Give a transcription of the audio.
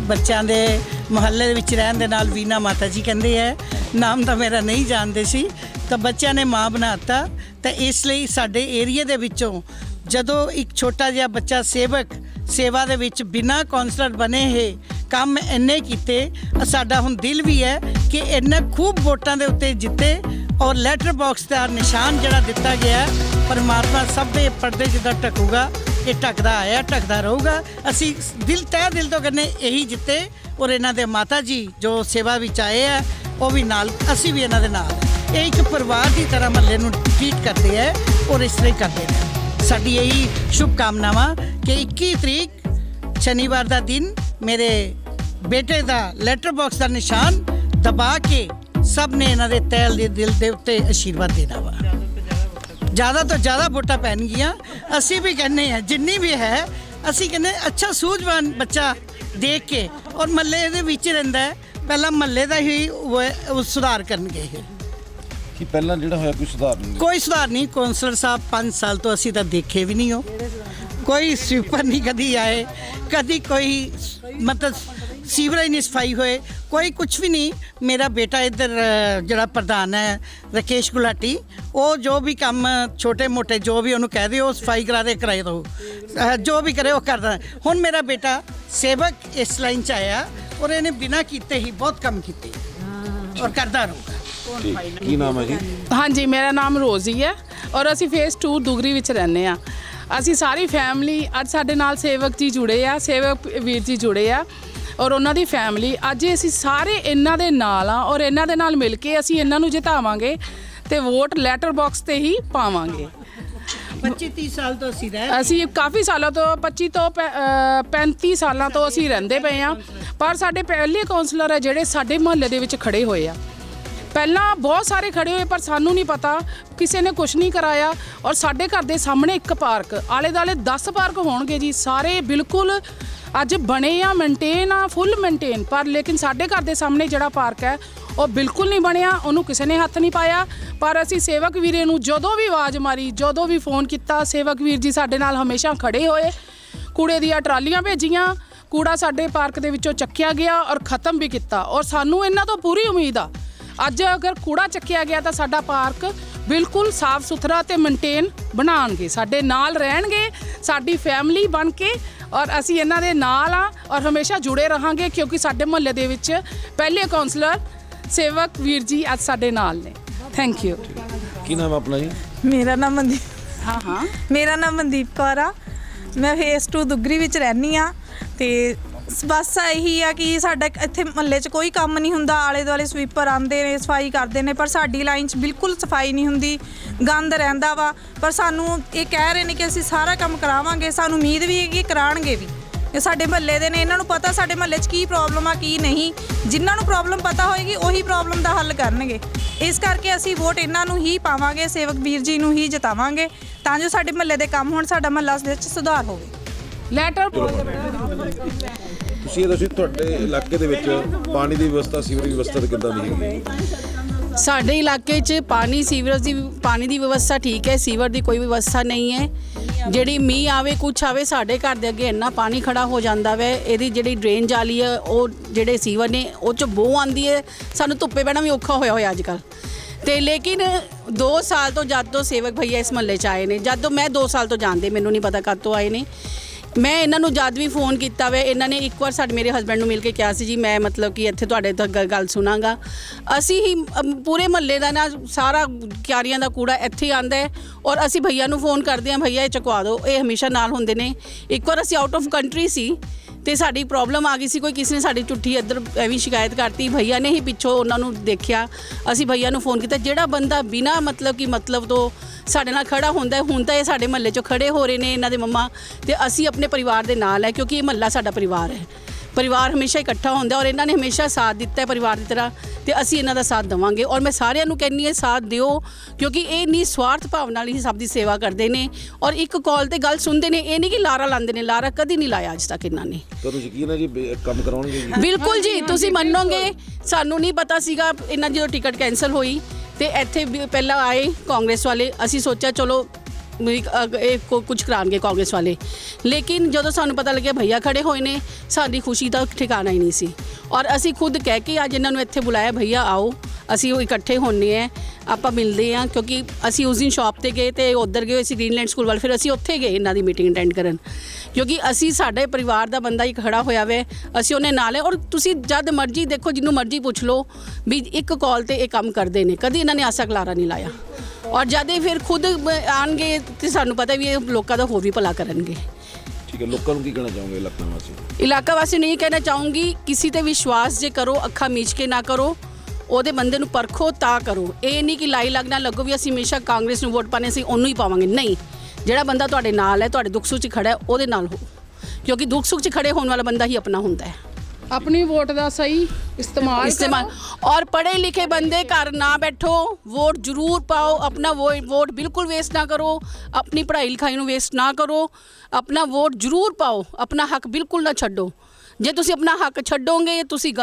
ਬੱਚਿਆਂ ਦੇ ਮੁਹੱਲੇ ਦੇ ਵਿੱਚ ਰਹਿਣ ਦੇ ਨਾਲ ਵੀਨਾ ਮਾਤਾ ਜੀ ਕਹਿੰਦੇ ਹੈ ਨਾਮ ਤਾਂ ਮੇਰਾ ਨਹੀਂ ਜਾਣਦੇ ਸੀ, ਤਾਂ ਬੱਚਿਆਂ ਨੇ ਮਾਂ ਬਣਾਤਾ, ਤਾਂ ਇਸ ਲਈ ਸਾਡੇ ਏਰੀਆ ਦੇ ਵਿੱਚੋਂ ਜਦੋਂ ਇੱਕ ਛੋਟਾ ਜਿਹਾ ਬੱਚਾ ਸੇਵਕ ਸੇਵਾ ਦੇ ਵਿੱਚ ਬਿਨਾਂ ਕਾਉਂਸਲਰ ਬਣੇ ਹੈ ਕੰਮ ਇੰਨੇ ਕੀਤੇ ਸਾਡਾ ਹੁਣ ਦਿਲ ਵੀ ਹੈ ਕਿ ਇੰਨੇ ਖੂਬ ਵੋਟਾਂ ਦੇ ਉੱਤੇ ਜਿੱਤੇ ਔਰ ਲੈਟਰ ਬਾਕਸ ਦਾ ਨਿਸ਼ਾਨ ਜਿਹੜਾ ਦਿੱਤਾ ਗਿਆ, ਪਰਮਾਤਮਾ ਸਭ ਦੇ ਪਰਦੇ ਜਿੱਦਾਂ ਟਕੂਗਾ ਇਹ ਟਕਦਾ ਆਇਆ ਟਕਦਾ ਰਹੂਗਾ। ਅਸੀਂ ਦਿਲ, ਤਹਿ ਦਿਲ ਤੋਂ ਕਹਿੰਦੇ ਇਹੀ ਜਿੱਤੇ ਔਰ ਇਹਨਾਂ ਦੇ ਮਾਤਾ ਜੀ ਜੋ ਸੇਵਾ ਵਿੱਚ ਆਏ ਆ, ਉਹ ਵੀ ਨਾਲ, ਅਸੀਂ ਵੀ ਇਹਨਾਂ ਦੇ ਨਾਲ। ਇਹ ਇੱਕ ਪਰਿਵਾਰ ਦੀ ਤਰ੍ਹਾਂ ਮੱਲੇ ਨੂੰ ਟ੍ਰੀਟ ਕਰਦੇ ਆ ਔਰ ਇਸ ਤਰ੍ਹਾਂ ਹੀ ਕਰਦੇ ਨੇ। ਸਾਡੀ ਇਹੀ ਸ਼ੁਭ ਕਾਮਨਾਵਾਂ ਕਿ 21 ਤਰੀਕ, ਸ਼ਨੀਵਾਰ ਦਾ ਦਿਨ ਮੇਰੇ ਬੇਟੇ ਦਾ ਲੈਟਰ ਬਾਕਸ ਦਾ ਨਿਸ਼ਾਨ ਦਬਾ ਕੇ ਸਭ ਨੇ ਇਹਨਾਂ ਦੇ ਤੈਲ ਦੇ ਦਿਲ ਦੇ ਉੱਤੇ ਆਸ਼ੀਰਵਾਦ ਦੇਣਾ ਵਾ। ਜ਼ਿਆਦਾ ਤੋਂ ਜ਼ਿਆਦਾ ਵੋਟਾਂ ਪੈਣਗੀਆਂ। ਅਸੀਂ ਵੀ ਕਹਿੰਦੇ ਆ ਜਿੰਨੀ ਵੀ ਹੈ ਅਸੀਂ ਕਹਿੰਦੇ ਅੱਛਾ ਸੂਝਵਾਨ ਬੱਚਾ ਦੇਖ ਕੇ ਔਰ ਮੱਲੇ ਦੇ ਵਿੱਚ ਰਹਿੰਦਾ ਹੈ। ਪਹਿਲਾਂ ਮੱਲੇ ਦਾ ਹੀ ਉਹ- ਸੁਧਾਰ ਕਰਨਗੇ ਇਹ। ਕਿ ਪਹਿਲਾਂ ਜਿਹੜਾ ਹੋਇਆ ਕੋਈ ਸੁਧਾਰ ਨਹੀਂ? ਕੋਈ ਸੁਧਾਰ ਨਹੀਂ ਕੌਂਸਲਰ ਸਾਹਿਬ 5 ਸਾਲ ਤੋਂ ਅਸੀਂ ਤਾਂ ਦੇਖੇ ਵੀ ਨਹੀਂ ਹੋ ਕੋਈ ਸਵੀਪਰ ਨਹੀਂ ਕਦੀ ਆਏ ਕਦੀ ਕੋਈ ਮਤਲਬ ਸੀਵਰੇਜ ਨਹੀਂ ਸਫ਼ਾਈ ਹੋਏ ਕੋਈ ਕੁਝ ਵੀ ਨਹੀਂ। ਮੇਰਾ ਬੇਟਾ ਇੱਧਰ ਜਿਹੜਾ ਪ੍ਰਧਾਨ ਹੈ ਰਕੇਸ਼ ਗੁਲਾਟੀ ਉਹ ਜੋ ਵੀ ਕੰਮ ਛੋਟੇ ਮੋਟੇ ਜੋ ਵੀ ਉਹਨੂੰ ਕਹਿ ਦਿਓ ਸਫ਼ਾਈ ਕਰਾ ਦੇ ਕਰਾਏ ਦੋ ਜੋ ਵੀ ਕਰੇ ਉਹ ਕਰਦਾ। ਹੁਣ ਮੇਰਾ ਬੇਟਾ ਸੇਵਕ ਇਸ ਲਾਈਨ ਚ ਆਇਆ ਔਰ ਇਹਨੇ ਬਿਨਾਂ ਕੀਤੇ ਹੀ ਬਹੁਤ ਕੰਮ ਕੀਤੇ। ਔਰ ਕਰਦਾ ਰਹੂਗਾ ਠੀਕ। ਕੀ ਨਾਮ ਹੈ ਜੀ? ਹਾਂਜੀ ਮੇਰਾ ਨਾਮ ਰੋਜ਼ੀ ਹੈ ਔਰ ਅਸੀਂ ਫੇਸ 2 ਦੁਗਰੀ ਵਿੱਚ ਰਹਿੰਦੇ ਆ ਅਸੀਂ ਸਾਰੀ ਫੈਮਿਲੀ ਅੱਜ ਸਾਡੇ ਨਾਲ ਸੇਵਕ ਜੀ ਜੁੜੇ ਆ ਸੇਵਕ ਵੀਰ ਜੀ ਜੁੜੇ ਆ। ਔਰ ਉਹਨਾਂ ਦੀ ਫੈਮਿਲੀ ਅੱਜ ਅਸੀਂ ਸਾਰੇ ਇਹਨਾਂ ਦੇ ਨਾਲ ਆ ਔਰ ਇਹਨਾਂ ਦੇ ਨਾਲ ਮਿਲ ਕੇ ਅਸੀਂ ਇਹਨਾਂ ਨੂੰ ਜਿਤਾਵਾਂਗੇ ਤੇ ਵੋਟ ਲੈਟਰ ਬਾਕਸ ਤੇ ਹੀ ਪਾਵਾਂਗੇ। 25 30 ਸਾਲ ਤੋਂ ਅਸੀਂ ਰਹਿ ਅਸੀਂ ਕਾਫੀ ਸਾਲਾਂ ਤੋਂ 25 ਤੋਂ ਪੈ- ਅ, 35 ਸਾਲਾਂ ਤੋਂ ਅਸੀਂ ਰਹਿੰਦੇ ਪਏ ਆ ਪਰ ਸਾਡੇ ਪਹਿਲੇ ਕਾਉਂਸਲਰ ਹੈ ਜਿਹੜੇ ਸਾਡੇ ਮੁਹੱਲੇ ਦੇ ਵਿੱਚ ਖੜੇ ਹੋਏ ਆ। ਪਹਿਲਾਂ ਬਹੁਤ ਸਾਰੇ ਖੜੇ ਹੋਏ ਪਰ ਸਾਨੂੰ ਨਹੀਂ ਪਤਾ ਕਿਸੇ ਨੇ ਕੁਝ ਨਹੀਂ ਕਰਾਇਆ। ਔਰ ਸਾਡੇ ਘਰ ਦੇ ਸਾਹਮਣੇ ਇੱਕ ਪਾਰਕ ਆਲੇ ਦਾਲੇ 10 ਪਾਰਕ ਹੋਣਗੇ ਜੀ ਸਾਰੇ ਬਿਲਕੁਲ ਅੱਜ ਬਣੇ ਆ ਮੇਨਟੇਨ ਆ ਫੁੱਲ ਮੇਨਟੇਨ ਪਰ ਲੇਕਿਨ ਸਾਡੇ ਘਰ ਦੇ ਸਾਹਮਣੇ ਜਿਹੜਾ ਪਾਰਕ ਹੈ, ਉਹ ਬਿਲਕੁਲ ਨਹੀਂ ਬਣਿਆ, ਉਹਨੂੰ ਕਿਸੇ ਨੇ ਹੱਥ ਨਹੀਂ ਪਾਇਆ। ਪਰ ਅਸੀਂ ਸੇਵਕ ਵੀਰੇ ਨੂੰ ਜਦੋਂ ਵੀ ਆਵਾਜ਼ ਮਾਰੀ, ਜਦੋਂ ਵੀ ਫੋਨ ਕੀਤਾ, ਸੇਵਕ ਵੀਰ ਜੀ ਸਾਡੇ ਨਾਲ ਹਮੇਸ਼ਾ ਖੜੇ ਹੋਏ। ਕੂੜੇ ਦੀਆਂ ਟਰਾਲੀਆਂ ਭੇਜੀਆਂ, ਕੂੜਾ ਸਾਡੇ ਪਾਰਕ ਦੇ ਵਿੱਚੋਂ ਚੱਕਿਆ ਗਿਆ ਔਰ ਖਤਮ ਵੀ ਕੀਤਾ। ਔਰ ਸਾਨੂੰ ਇਹਨਾਂ ਤੋਂ ਪੂਰੀ ਉਮੀਦ ਆ, ਅੱਜ ਅਗਰ ਕੂੜਾ ਚੱਕਿਆ ਗਿਆ ਤਾਂ ਸਾਡਾ ਪਾਰਕ ਬਿਲਕੁਲ ਸਾਫ਼ ਸੁਥਰਾ ਤੇ ਮੇਨਟੇਨ ਬਣਾਉਣਗੇ। ਸਾਡੇ ਨਾਲ ਰਹਿਣਗੇ, ਸਾਡੀ ਫੈਮਿਲੀ ਬਣ ਕੇ ਔਰ ਅਸੀਂ ਇਹਨਾਂ ਦੇ ਨਾਲ ਆ ਔਰ ਹਮੇਸ਼ਾ ਜੁੜੇ ਰਹਾਂਗੇ ਕਿਉਂਕਿ ਸਾਡੇ ਮੁਹੱਲੇ ਦੇ ਵਿੱਚ ਪਹਿਲੇ ਕਾਉਂਸਲਰ ਸੇਵਕ ਵੀਰ ਜੀ ਅੱਜ ਸਾਡੇ ਨਾਲ ਨੇ। ਥੈਂਕ ਯੂ ਕੀ ਨਾਮ ਆਪਣਾ ਜੀ? ਮੇਰਾ ਨਾਮ ਮਨਦੀਪ ਹਾਂ ਹਾਂ। ਮੇਰਾ ਨਾਮ ਮਨਦੀਪ ਕੌਰ ਆ। ਮੈਂ ਫੇਸ 2 ਦੁੱਗਰੀ ਵਿੱਚ ਰਹਿੰਦੀ ਆ ਤੇ ਬਸ ਇਹੀ ਆ ਕਿ ਸਾਡਾ ਇੱਥੇ ਮਹੱਲੇ 'ਚ ਕੋਈ ਕੰਮ ਨਹੀਂ ਹੁੰਦਾ, ਆਲੇ ਦੁਆਲੇ ਸਵੀਪਰ ਆਉਂਦੇ ਨੇ, ਸਫ਼ਾਈ ਕਰਦੇ ਨੇ, ਪਰ ਸਾਡੀ ਲਾਈਨ 'ਚ ਬਿਲਕੁਲ ਸਫ਼ਾਈ ਨਹੀਂ ਹੁੰਦੀ, ਗੰਦ ਰਹਿੰਦਾ ਵਾ, ਪਰ ਸਾਨੂੰ ਇਹ ਕਹਿ ਰਹੇ ਨੇ ਕਿ ਅਸੀਂ ਸਾਰਾ ਕੰਮ ਕਰਾਵਾਂਗੇ, ਸਾਨੂੰ ਉਮੀਦ ਵੀ ਹੈ ਕਿ ਕਰਾਣਗੇ ਵੀ। ਇਹ ਸਾਡੇ ਮਹੱਲੇ ਦੇ ਨੇ, ਇਹਨਾਂ ਨੂੰ ਪਤਾ ਸਾਡੇ ਮਹੱਲੇ 'ਚ ਕੀ ਪ੍ਰੋਬਲਮ ਆ, ਕੀ ਨਹੀਂ। ਜਿਨ੍ਹਾਂ ਨੂੰ ਪ੍ਰੋਬਲਮ ਪਤਾ ਹੋਏਗੀ, ਉਹੀ ਪ੍ਰੋਬਲਮ ਦਾ ਹੱਲ ਕਰਨਗੇ। ਇਸ ਕਰਕੇ ਅਸੀਂ ਵੋਟ ਇਹਨਾਂ ਨੂੰ ਹੀ ਪਾਵਾਂਗੇ, ਸੇਵਕ ਵੀਰ ਜੀ ਨੂੰ ਹੀ ਜਿਤਾਵਾਂਗੇ, ਤਾਂ ਜੋ ਸਾਡੇ ਮਹੱਲੇ ਦੇ ਕੰਮ ਹੋਣ, ਸਾਡਾ ਮਹੱਲਾ ਵਿੱਚ ਸੁਧਾਰ ਹੋਵੇ। ਲੈਟਰ ਤੁਸੀਂ ਇਹ ਦੱਸੋ, ਤੁਹਾਡੇ ਇਲਾਕੇ ਦੇ ਵਿੱਚ ਪਾਣੀ ਦੀ ਵਿਵਸਥਾ, ਸੀਵਰੇਜ ਵਿਵਸਥਾ ਤੇ ਕਿੱਦਾਂ ਦੀ ਹੈਗੀ? ਸਾਡੇ ਇਲਾਕੇ 'ਚ ਪਾਣੀ, ਸੀਵਰੇਜ ਦੀ, ਪਾਣੀ ਦੀ ਵਿਵਸਥਾ ਠੀਕ ਹੈ, ਸੀਵਰ ਦੀ ਕੋਈ ਵਿਵਸਥਾ ਨਹੀਂ ਹੈ। ਜਿਹੜੀ ਮੀਂਹ ਆਵੇ, ਕੁਛ ਆਵੇ, ਸਾਡੇ ਘਰ ਦੇ ਅੱਗੇ ਇੰਨਾ ਪਾਣੀ ਖੜਾ ਹੋ ਜਾਂਦਾ ਵੈ। ਇਹਦੀ ਜਿਹੜੀ ਡਰੇਨ ਜਾਲੀ ਹੈ, ਉਹ ਜਿਹੜੇ ਸੀਵਰ ਨੇ, ਉਹ 'ਚ ਬੋ ਆਂਦੀ ਹੈ। ਸਾਨੂੰ ਧੁੱਪੇ ਬਹਿਣਾ ਵੀ ਔਖਾ ਹੋਇਆ ਹੋਇਆ ਅੱਜ ਕੱਲ੍ਹ ਤੇ ਲੇਕਿਨ 2 ਸਾਲ ਤੋਂ ਜਦ ਤੋਂ ਸੇਵਕ ਭਈਆ ਇਸ ਮਹੱਲੇ 'ਚ ਆਏ ਨੇ, ਜਦ ਤੋਂ ਮੈਂ 2 ਸਾਲ ਤੋਂ ਜਾਣਦੇ, ਮੈਨੂੰ ਨਹੀਂ ਪਤਾ ਕਦ ਤੋਂ ਆਏ ਨੇ। ਮੈਂ ਇਹਨਾਂ ਨੂੰ ਜਦ ਵੀ ਫੋਨ ਕੀਤਾ ਵੇ ਇਹਨਾਂ ਨੇ ਇੱਕ ਵਾਰ ਸਾਡੇ ਮੇਰੇ ਹਸਬੰਡ ਨੂੰ ਮਿਲ ਕੇ ਕਿਹਾ ਸੀ ਜੀ ਮੈਂ ਮਤਲਬ ਕਿ ਇੱਥੇ ਤੁਹਾਡੇ ਤੋਂ ਗ- ਗੱਲ ਸੁਣਾਂਗਾ। ਅਸੀਂ ਹੀ ਅਮ, ਪੂਰੇ ਮਹੱਲੇ ਦਾ ਨਾ ਸਾਰਾ ਕਿਆਰੀਆਂ ਦਾ ਕੂੜਾ ਇੱਥੇ ਆਂਦਾ ਹੈ ਔਰ ਅਸੀਂ ਭਈਆ ਨੂੰ ਫੋਨ ਕਰਦੇ ਹਾਂ ਭਈਆ ਇਹ ਚੁਕਵਾ ਦਿਓ ਇਹ ਹਮੇਸ਼ਾ ਨਾਲ ਹੁੰਦੇ ਨੇ। ਇੱਕ ਵਾਰ ਅਸੀਂ ਆਊਟ ਆਫ ਕੰਟਰੀ ਸੀ ਤੇ ਸਾਡੀ ਪ੍ਰੋਬਲਮ ਆ ਗਈ ਸੀ ਕੋਈ ਕਿਸੇ ਨੇ ਸਾਡੀ ਚੁੱਠੀ ਇੱਧਰ ਐਵੇਂ ਸ਼ਿਕਾਇਤ ਕਰਤੀ ਭਈਆ ਨੇ ਹੀ ਪਿੱਛੋਂ ਉਹਨਾਂ ਨੂੰ ਦੇਖਿਆ। ਅਸੀਂ ਭਈਆ ਨੂੰ ਫੋਨ ਕੀਤਾ ਜਿਹੜਾ ਬੰਦਾ ਬਿਨਾ ਮਤਲਬ ਕਿ ਮਤਲਬ ਤੋਂ ਸਾਡੇ ਨਾਲ ਖੜਾ ਹੁੰਦਾ ਹੈ ਹੁਣ ਤਾਂ ਇਹ ਸਾਡੇ ਮਹੱਲੇ 'ਚੋਂ ਖੜੇ ਹੋ ਰਹੇ ਨੇ ਇਹਨਾਂ ਦੇ ਮੰਮਾ ਤੇ ਅਸੀਂ ਆਪਣੇ ਪਰਿਵਾਰ ਦੇ ਨਾਲ ਹੈ ਕਿਉਂਕਿ ਇਹ ਮਹੱਲਾ ਸਾਡਾ ਪਰਿਵਾਰ ਹੈ। ਪਰਿਵਾਰ ਹਮੇਸ਼ਾ ਇਕੱਠਾ ਹੁੰਦਾ ਔਰ ਇਹਨਾਂ ਨੇ ਹਮੇਸ਼ਾ ਸਾਥ ਦਿੱਤਾ ਹੈ ਪਰਿਵਾਰ ਦੀ ਤਰ੍ਹਾਂ ਤੇ ਅਸੀਂ ਇਹਨਾਂ ਦਾ ਸਾਥ ਦੇਵਾਂਗੇ। ਔਰ ਮੈਂ ਸਾਰਿਆਂ ਨੂੰ ਕਹਿੰਨੀ ਹੈ ਸਾਥ ਦਿਓ ਕਿਉਂਕਿ ਇਹ ਨੀ ਸਵਾਰਥ ਭਾਵ ਨਾਲ ਹੀ ਸਭ ਦੀ ਸੇਵਾ ਕਰਦੇ ਨੇ। ਔਰ ਇੱਕ ਕਾਲ ਤੇ ਗੱਲ ਸੁਣਦੇ ਨੇ ਇਹ ਨਹੀਂ ਕਿ ਲਾਰਾ ਲਾਉਂਦੇ ਨੇ ਲਾਰਾ ਕਦੀ ਨਹੀਂ ਲਾਇਆ ਅੱਜ ਤੱਕ ਇਹਨਾਂ ਨੇ। ਤੁਹਾਨੂੰ ਯਕੀਨ ਹੈ ਜੀ ਬੇ- ਕੰਮ ਕਰਾਉਣਗੇ ਜੀ? ਬਿਲਕੁਲ ਜੀ ਤੁਸੀਂ ਮੰਨੋਗੇ ਸਾਨੂੰ ਨਹੀਂ ਪਤਾ ਸੀਗਾ ਇਹਨਾਂ ਜਦੋਂ ਟਿਕਟ ਕੈਨਸਲ ਹੋਈ ਤੇ ਇੱਥੇ ਵੀ ਪਹਿਲਾਂ ਆਏ ਕਾਂਗਰਸ ਵਾਲੇ, ਅਸੀਂ ਸੋਚਿਆ ਚਲੋ ਵੀ ਅਗ- ਇਹ ਕੋ- ਕੁਝ ਕਰਾਣਗੇ ਕਾਂਗਰਸ ਵਾਲੇ। ਲੇਕਿਨ ਜਦੋਂ ਸਾਨੂੰ ਪਤਾ ਲੱਗਿਆ ਭਈਆ ਖੜੇ ਹੋਏ ਨੇ, ਸਾਡੀ ਖੁਸ਼ੀ ਦਾ ਠਿਕਾਣਾ ਹੀ ਨਹੀਂ ਸੀ। ਔਰ ਅਸੀਂ ਖੁਦ ਕਹਿ ਕੇ ਅੱਜ ਇਹਨਾਂ ਨੂੰ ਇੱਥੇ ਬੁਲਾਇਆ, ਭਈਆ ਆਓ। ਅਸੀਂ ਉਹ ਇਕੱਠੇ ਹੋਣੇ ਆ ਆਪਾਂ ਮਿਲਦੇ ਆ ਕਿਉਂਕਿ ਅਸੀਂ ਉਸ ਦਿਨ ਸ਼ਾਪ ਤੇ ਗਏ ਤੇ ਉਧਰ ਗਏ ਸੀ ਗ੍ਰੀਨਲੈਂਡ ਸਕੂਲ ਵੱਲ ਫਿਰ ਅਸੀਂ ਉੱਥੇ ਗਏ ਇਹਨਾਂ ਦੀ ਮੀਟਿੰਗ ਅਟੈਂਡ ਕਰਨ। ਕਿਉਂਕਿ ਅਸੀਂ ਸਾਡੇ ਪਰਿਵਾਰ ਦਾ ਬੰਦਾ ਹੀ ਖੜਾ ਹੋਇਆ ਵੇ ਅਸੀਂ ਉਹਨੇ ਨਾਲ ਹੈ ਔਰ ਤੁਸੀਂ ਜਦ ਮਰਜ਼ੀ ਦੇਖੋ ਜਿੰਨੂੰ ਮਰਜ਼ੀ ਪੁੱਛ ਲਓ ਵੀ ਇੱਕ ਕਾਲ ਤੇ ਇਹ ਕੰਮ ਕਰਦੇ ਨੇ ਕਦੀ ਇਹਨਾਂ ਨੇ ਆਸਾ ਕਲਾਰਾ ਨਹੀਂ ਲਾਇਆ। ਔਰ ਜਦ ਇਹ ਫਿਰ ਖੁਦ ਆਣਗੇ ਤੇ ਸਾਨੂੰ ਪਤਾ ਵੀ ਇਹ ਲੋਕਾਂ ਦਾ ਹੋਰ ਵੀ ਭਲਾ ਕਰਨਗੇ। ਠੀਕ ਹੈ ਲੋਕਾਂ ਨੂੰ ਕੀ ਕਹਿਣਾ ਚਾਹੋਗੇ ਇਲਾਕਾ ਵਾਸੀ? ਇਲਾਕਾ ਵਾਸੀ ਨੂੰ ਇਹ ਕਹਿਣਾ ਚਾਹੂੰਗੀ ਕਿਸੇ ਤੇ ਵਿਸ਼ਵਾਸ ਜੇ ਕਰੋ ਅੱਖਾਂ ਮੀਚ ਕੇ ਨਾ ਕਰੋ ਉਹਦੇ ਬੰਦੇ ਨੂੰ ਪਰਖੋ ਤਾਂ ਕਰੋ। ਇਹ ਨਹੀਂ ਕਿ ਲਾਈ ਲੱਗਣਾ ਲੱਗੋ ਵੀ ਅਸੀਂ ਹਮੇਸ਼ਾ ਕਾਂਗਰਸ ਨੂੰ ਵੋਟ ਪਾਣੇ ਸੀ ਉਹਨੂੰ ਹੀ ਪਾਵਾਂਗੇ। ਨਹੀਂ। ਜਿਹੜਾ ਬੰਦਾ ਤੁਹਾਡੇ ਨਾਲ ਹੈ ਤੁਹਾਡੇ ਦੁੱਖ ਸੁੱਖ 'ਚ ਖੜਾ ਹੈ ਉਹਦੇ ਨਾਲ ਹੋ। ਕਿਉਂਕਿ ਦੁੱਖ ਸੁੱਖ 'ਚ ਖੜੇ ਹੋਣ ਵਾਲਾ ਬੰਦਾ ਹੀ ਆਪਣਾ ਹੁੰਦਾ ਹੈ। ਆਪਣੀ ਵੋਟ ਦਾ ਸਹੀ ਇਸਤੇਮਾਲ ਇਸਤੇਮਾਲ ਔਰ ਪੜ੍ਹੇ ਲਿਖੇ ਬੰਦੇ ਘਰ ਨਾ ਬੈਠੋ। ਵੋਟ ਜ਼ਰੂਰ ਪਾਓ। ਆਪਣਾ ਵੋਟ ਬਿਲਕੁਲ ਵੇਸਟ ਨਾ ਕਰੋ। ਆਪਣੀ ਪੜ੍ਹਾਈ ਲਿਖਾਈ ਨੂੰ ਵੇਸਟ ਨਾ ਕਰੋ। ਆਪਣਾ ਵੋਟ ਜ਼ਰੂਰ ਪਾਓ। ਆਪਣਾ ਹੱਕ ਬਿਲਕੁਲ ਨਾ ਛੱਡੋ। ਜੇ ਤੁਸੀਂ ਆਪਣਾ ਹੱਕ ਛੱਡੋਗੇ ਤੁਸੀਂ